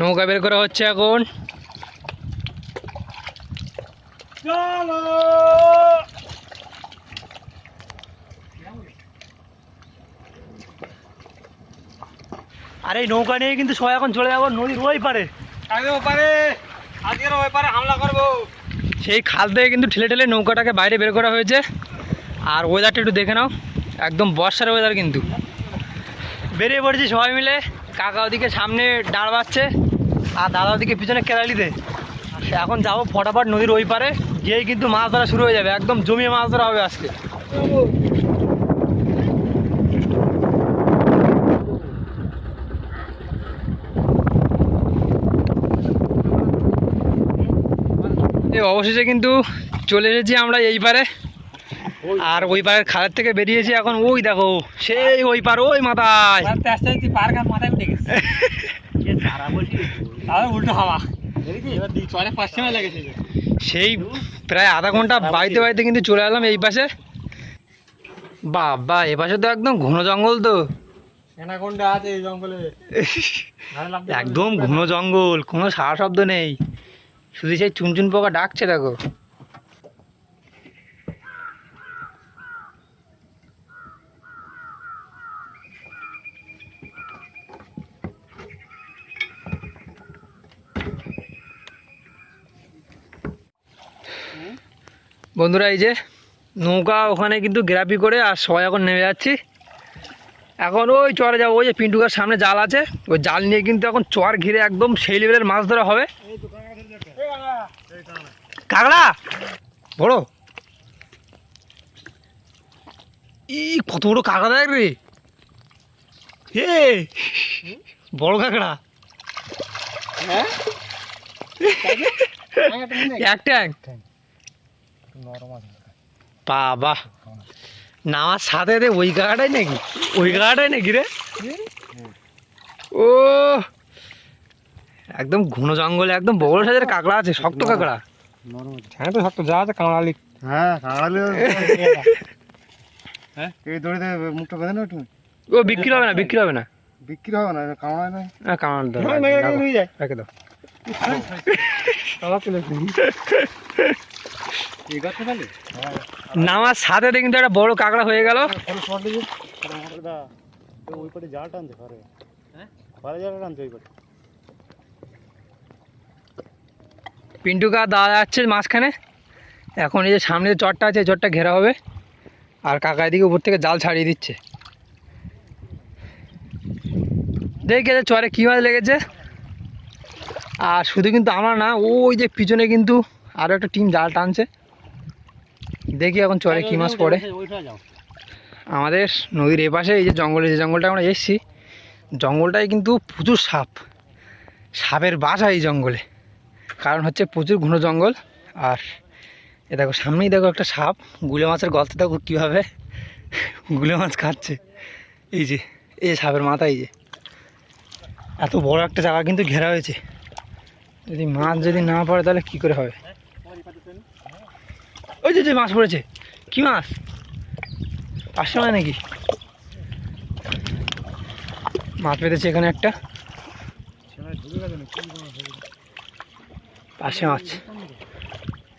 নৌকা বের করা হচ্ছে এখন। চলো। আর এই নৌকা নিয়ে কিন্তু সবাই এখন চলে যাব নদীর ওই পারে। ওপারে হামলা করব। সেই খাল থেকে কিন্তু ঠেলে ঠেলে নৌকাটাকে বাইরে বের করা হয়েছে। আর ওয়েদারটা একটু দেখে নাও একদম বর্ষার ওয়েদার কিন্তু। বেরিয়ে পড়েছি সবাই মিলে কাকা ওদিকে সামনে দাঁড় বাচ্ছে আর দাদা ওদিকে পিছনে কেরালিতে এখন যাব ফটাফট নদীর ওই পারে গিয়েই কিন্তু মাছ ধরা শুরু হয়ে যাবে। একদম জমিয়ে মাছ ধরা হবে আজকে। অবশেষে কিন্তু চলে এসেছি আমরা এই পারে। আর ওই পারের খালের থেকে বেরিয়েছি এখন। ওই দেখো সেই ওই পার ওই মাথায়। আস্তে আস্তে তুই পার মাথায় উঠে তাহলে উল্টো হাওয়া। দেখেছি এবার দিক পাঁচ সময় লেগেছে সেই প্রায় আধা ঘণ্টা বাড়িতে বাড়িতে কিন্তু চলে এলাম এই পাশে। বাবা এ পাশে তো একদম ঘন জঙ্গল তো। আছে এই জঙ্গলে। একদম ঘন জঙ্গল কোনো সারা শব্দ নেই। শুধু সেই চুনচুন পোকা ডাকছে দেখো। বন্ধুরা, এই যে নৌকা ওখানে কিন্তু গ্রাফি করে আর সবাই এখন নেমে যাচ্ছি। এখন ওই চরে যাব, ওই যে পিন্টুকার সামনে জাল আছে, ওই জাল নিয়ে কিন্তু এখন চর ঘিরে একদম সেই লেভেলের মাছ ধরা হবে। কাঁকড়া! বড়! ই, কত বড় কাঁকড়া দেখ রে। হে, বড় কাঁকড়া। হ্যাঁ? এক বাবা। নামার সাথে রে ওই কাকাটাই নাকি? ওই কাকাটাই নাকি রে? ও একদম ঘন জঙ্গলে একদম বড় সাইজের কাঁকড়া আছে শক্ত কাঁকড়া। হ্যাঁ তো শক্ত যা আছে কাঁকড়ালি। হ্যাঁ কাঁড়ালে হ্যাঁ? এই দড়িতে মুখটা বেঁধে না একটু। ও বিক্রি হবে না বিক্রি হবে না। বিক্রি হবে না কামড়ায় না হ্যাঁ কাঁকড়া দাও, রাখো, দাও। গাছটা তাহলে নামার সাথে কিন্তু একটা বড় কাঁকড়া হয়ে গেল। ওই পাটে জাল টানছে ঘরে হ্যাঁ? ঘরে জাল টানছে ওই পাটে পিন্টুকা দাদা যাচ্ছে মাঝখানে। এখন এই যে সামনে যে চটটা আছে এই চটটা ঘেরা হবে। আর কাকা এদিকে উপর থেকে জাল ছাড়িয়ে দিচ্ছে। দেখে চরে কী মাছ লেগেছে। আর শুধু কিন্তু আমরা না, ওই যে পিছনে কিন্তু আরও একটা টিম জাল টানছে। দেখি এখন চরে কী মাছ পড়ে। আমাদের নদীর এপাশে এই যে জঙ্গলে, যে জঙ্গলটা আমরা এসেছি, জঙ্গলটায় কিন্তু প্রচুর সাপ। সাপের বাসা এই জঙ্গলে। কারণ হচ্ছে প্রচুর ঘন জঙ্গল। আর এ দেখো, সামনেই দেখো একটা সাপ। গুলে মাছের গল্প দেখো কীভাবে গুলে মাছ খাচ্ছে এই যে, এই সাপের মাথা এই যে। এত বড় একটা জায়গা কিন্তু ঘেরা হয়েছে। যদি মাছ যদি না পড়ে তাহলে কী করে হবে? ওই যে যে মাছ পড়েছে। কি মাছ? পাঁচশো নয় নাকি? মাছ পেতেছে এখানে একটা। পাশে মাছ।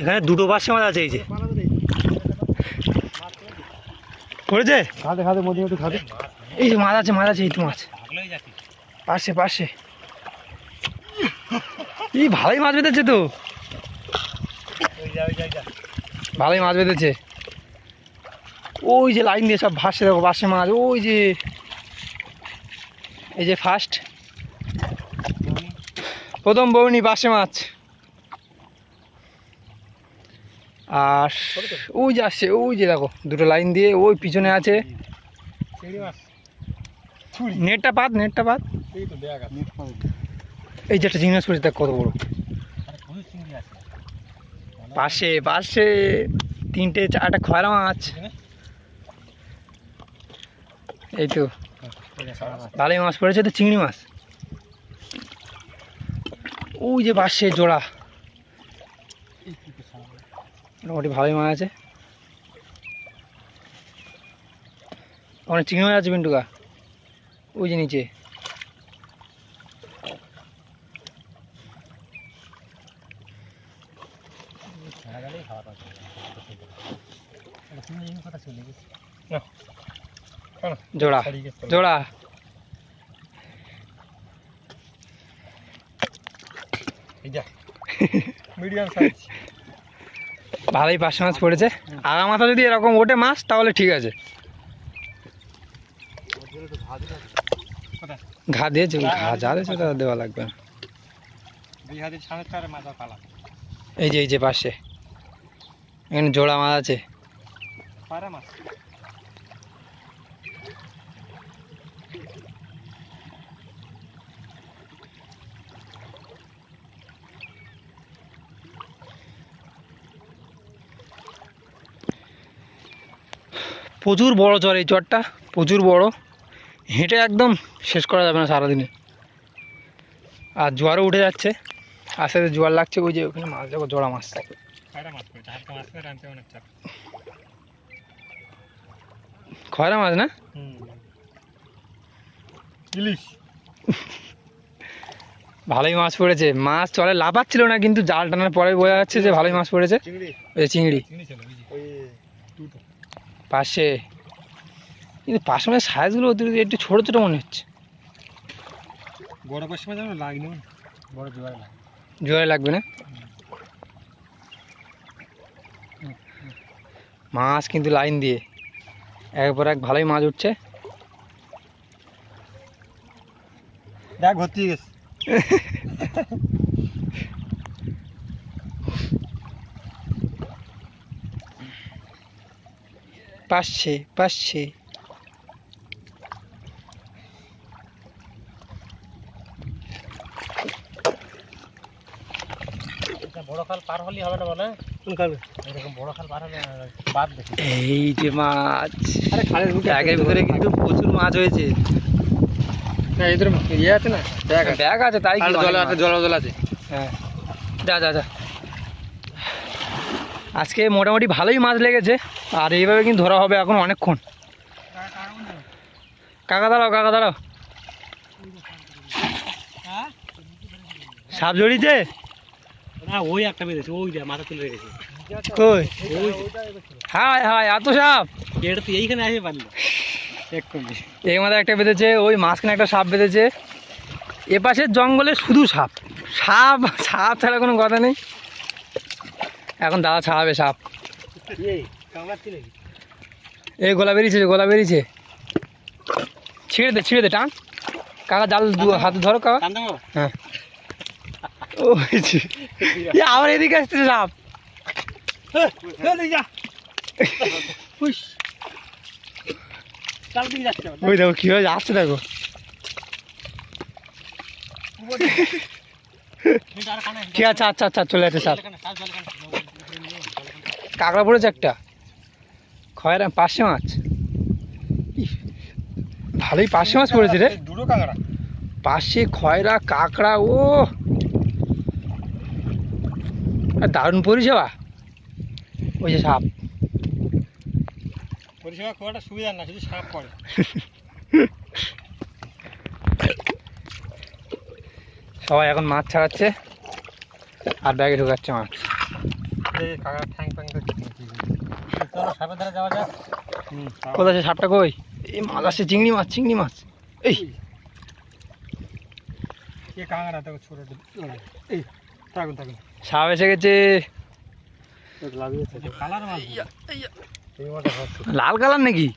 এখানে দুটো পাশে মাছ আছে এই যে। পড়েছে? খাতে খাতে মধ্যে একটু খাতে এই যে মাছ আছে মাছ আছে এই তো মাছ। পাশে পাশে। এই ভালোই মাছ বেঁধেছে তো। ভালোই মাছ বেঁধেছে। ওই যে লাইন দিয়ে সব ভাসছে দেখো বাসে মাছ। ওই যে এই যে ফার্স্ট প্রথম বউনি বাসে মাছ। আর ওই যে আসছে ওই যে দেখো দুটো লাইন দিয়ে ওই পিছনে আছে। নেটটা পাত নেটটা পাত এই যে একটা চিংড়ি মাছ পড়েছে দেখ কত বড়? পাশে পাশে তিনটে চারটা খয়রা মাছ। এই তো। ভালোই মাছ। পড়েছে তো চিংড়ি মাছ। ওই যে পাশে জোড়া। মোটামুটি ভালোই মাছ আছে। ওখানে চিংড়ি মাছ আছে পিন্টুকা ওই যে নিচে। কথা চলে গেছি? জোড়া জোড়া। মিডিয়াম সাইজ ভালোই পাঁচশো মাছ পড়েছে আগা মাথা যদি এরকম ওঠে মাছ তাহলে ঠিক আছে। ঘা দিয়েছে ঘা যা দিয়েছে তা দেওয়া লাগবে এই যে এই যে পাশে। এখানে জোড়া মাছ আছে। মাছ? প্রচুর বড় চর এই চরটা প্রচুর বড়। হেঁটে একদম শেষ করা যাবে না সারাদিনে। আর জোয়ারও উঠে যাচ্ছে। আস্তে আস্তে জোয়ার লাগছে ওই যে ওখানে মাছ দেখো জোড়া মাছ। পায়রা খয়রা মাছ না? ইলিশ। ভালোই মাছ পড়েছে। মাছ চলে লাফাচ্ছিল না কিন্তু জাল টানার পরে বোঝা যাচ্ছে যে ভালোই মাছ পড়েছে। চিংড়ি। ওই যে চিংড়ি। পাশে। কিন্তু পাশে মানে সাইজগুলো অতিরিক্ত একটু ছোটো ছোটো মনে হচ্ছে। বড় লাগে জোয়ারে লাগবে। না? মাছ কিন্তু লাইন দিয়ে। একবার এক ভালোই মাছ উঠছে। দেখ ভর্তি গেছে। বড় খাল পার হলেই হবে না বলে? কোন খাল? এরকম বড় খাল পার হলে বাদ দেখি এই যে মাছ। আরে খালের মুখে ব্যাগের ভিতরে কিন্তু প্রচুর মাছ হয়েছে। না এদের ইয়ে আছে না? দেখ ব্যাগ আছে তাই কি জল আছে জল জল আছে। হ্যাঁ। যা যা যা। আজকে মোটামুটি ভালোই মাছ লেগেছে আর এইভাবে কিন্তু ধরা হবে এখন অনেকক্ষণ। কাকা দাঁড়াও কাকা দাঁড়াও। সাপ জড়িয়েছে? না ওই একটা বেঁধেছে ওই যা মাথা তুলে রেখেছে। কই? হায় হায় এত সাপ! এটা তো এইখানে আসে পারল। এক্ষুনি এই মাথায় একটা বেঁধেছে ওই মাঝখানে একটা সাপ বেঁধেছে। এ পাশের জঙ্গলে শুধু সাপ। সাপ সাপ ছাড়া কোনো কথা নেই। এখন দাদা ছাড়াবে সাপ। এই গোলা বেরিয়েছে গোলা বেরিয়েছে। ছিঁড়ে দে ছিঁড়ে দে টান। কাকা জাল হাতে ধরো কাকা। হ্যাঁ। হয়েছে আবার এদিকে আসতেছে সাপ ওই দেখো কীভাবে আসছে দেখো। ঠিক আছে আচ্ছা আচ্ছা চলে যাচ্ছে সাপ। কাঁকড়া পড়েছে একটা। খয়রা পার্শে মাছ। ভালোই পার্শে মাছ পড়েছে রে। দুটো কাঁকড়া। পাশে খয়রা কাঁকড়া ও! দারুণ পরিষেবা। ওই যে সাপ। পরিষেবা খুব একটা সুবিধা না শুধু সাপ পড়ে। সবাই এখন মাছ ছাড়াচ্ছে আর ব্যাগে ঢুকাচ্ছে মাছ। ঠ্যাং ফ্যাং চলো সাপের যাওয়া যাক। কোথায় আছে সাপটা কই? এই মাছ আসছে চিংড়ি মাছ চিংড়ি মাছ। এই। কাঁকড়া ছোট এই থাকুন থাকুন। সাপ এসে গেছে। লাল কালার নাকি?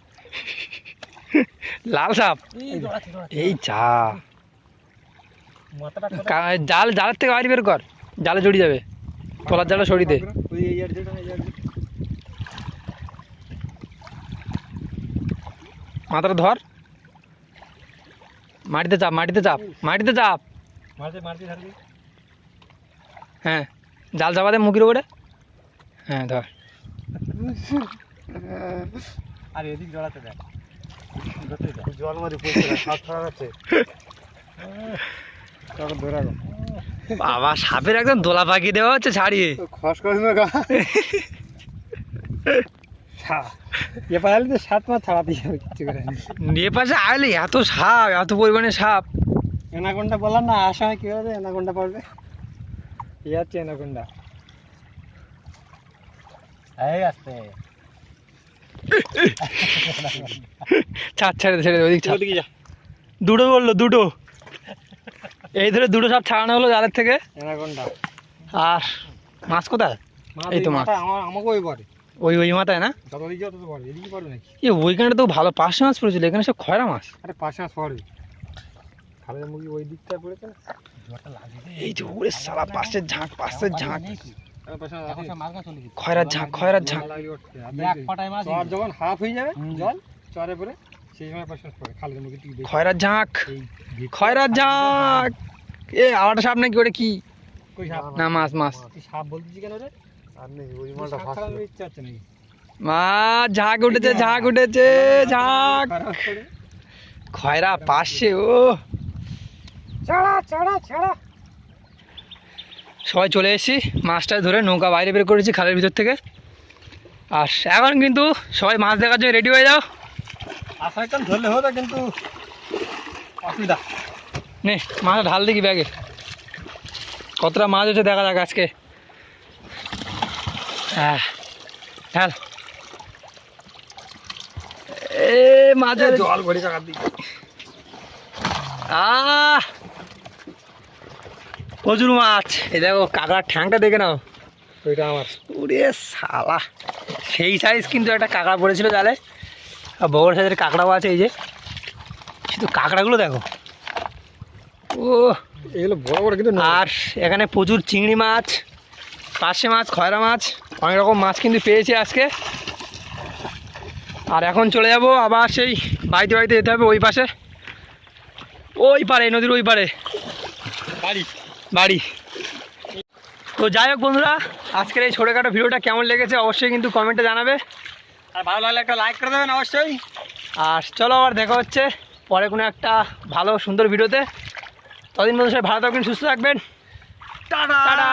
লাল সাপ? এই চা জাল জালের থেকে বাইরে বের কর। জালে জড়িয়ে যাবে। তোলার জালটা এই আর মাথাটা ধর। মাটিতে চাপ মাটিতে চাপ মাটিতে চাপ। হ্যাঁ। জাল চাপা দে মুখির উপরে। হ্যাঁ ধর। আর এদিক জড়াতে দেখ। জল মারি সাপ ধরে বাবা সাপের একদম দোলা পাখি দেওয়া হচ্ছে ছাড়িয়ে। খস গা। এবার আলে তো সাত মাস ছাড়াতে যাবে কিছু করে আইলে এত সাপ এত পরিমাণে সাপ। এনাকোনটা বললাম না আসা কি হবে এনাকোনটা পড়বে এই আসতে ছাড় ছেড়ে দে, ছেড়ে দে, ওদিক ছাড় ওদিকে যা। দুটো বলল দুটো। এই ধরে দুটো সাপ ছাড়ানো হলো জালের থেকে। অ্যানাকোন্ডা আর মাছ কোথায়? এই তো মাছ। আমার আমাকে ওই পরে। ওই ওই মাথায় না? এ ওইখানে তো ভালো পাঁচশো মাছ পড়েছিল এখানে সব খয়রা মাছ। আরে খালের মুরগি ওই দিকটা পড়েছে না? এই যে ওরে সারা পাশের ঝাঁক পাশের ঝাঁক। খয়রার ঝাঁক খয়রার ঝাঁক। যখন হাফ হয়ে যাবে জল চরে পরে সেই সময় খালের খয়রার ঝাঁক খয়রার ঝাঁক। এ আওয়াটা সাপ নাকি ওটা কি? না মাছ মাছ। সাপ বলতেছি কেন রে? ঝাঁক উঠেছে ঝাঁক উঠেছে ঝাঁক। খয়রা পাশে ও। সবাই চলে এসেছি মাছটা ধরে নৌকা বাইরে বের করেছি খালের ভিতর থেকে। আর এখন কিন্তু সবাই মাছ দেখার জন্য রেডি হয়ে যাও। আশা কাল ধরলে হতো কিন্তু অসুবিধা। নে মাছটা ঢাল দেখি ব্যাগে। কতটা মাছ হচ্ছে দেখা যাক আজকে। হ্যাঁ ঢাল। এ মাছ জল ভরি কাকার দিকে। আহ! প্রচুর মাছ। এই দেখো কাঁকড়ার ঠ্যাংটা দেখে নাও। ওইটা আমার। ওরে শালা। সেই সাইজ কিন্তু একটা কাঁকড়া পড়েছিল জালে। আর বড় সাইজের কাঁকড়াও আছে এই যে। শুধু কাঁকড়াগুলো দেখো। ও। এগুলো বড় বড় কিন্তু আর এখানে প্রচুর চিংড়ি মাছ পার্শে মাছ খয়রা মাছ অনেক রকম মাছ কিন্তু পেয়েছি আজকে। আর এখন চলে যাব আবার সেই বাড়িতে বাড়িতে যেতে হবে ওই পাশে। ওই পারে নদীর ওই পারে। বাড়ি। বাড়ি। তো যাই হোক বন্ধুরা আজকের এই ছোটোখাটো ভিডিওটা কেমন লেগেছে অবশ্যই কিন্তু কমেন্টে জানাবে। আর ভালো লাগলে একটা লাইক করে দেবেন অবশ্যই। আর চলো আবার দেখা হচ্ছে পরে কোনো একটা ভালো সুন্দর ভিডিওতে। ততদিন বন্ধু সবাই ভালো থাকবেন সুস্থ থাকবেন। টাটা! টাটা!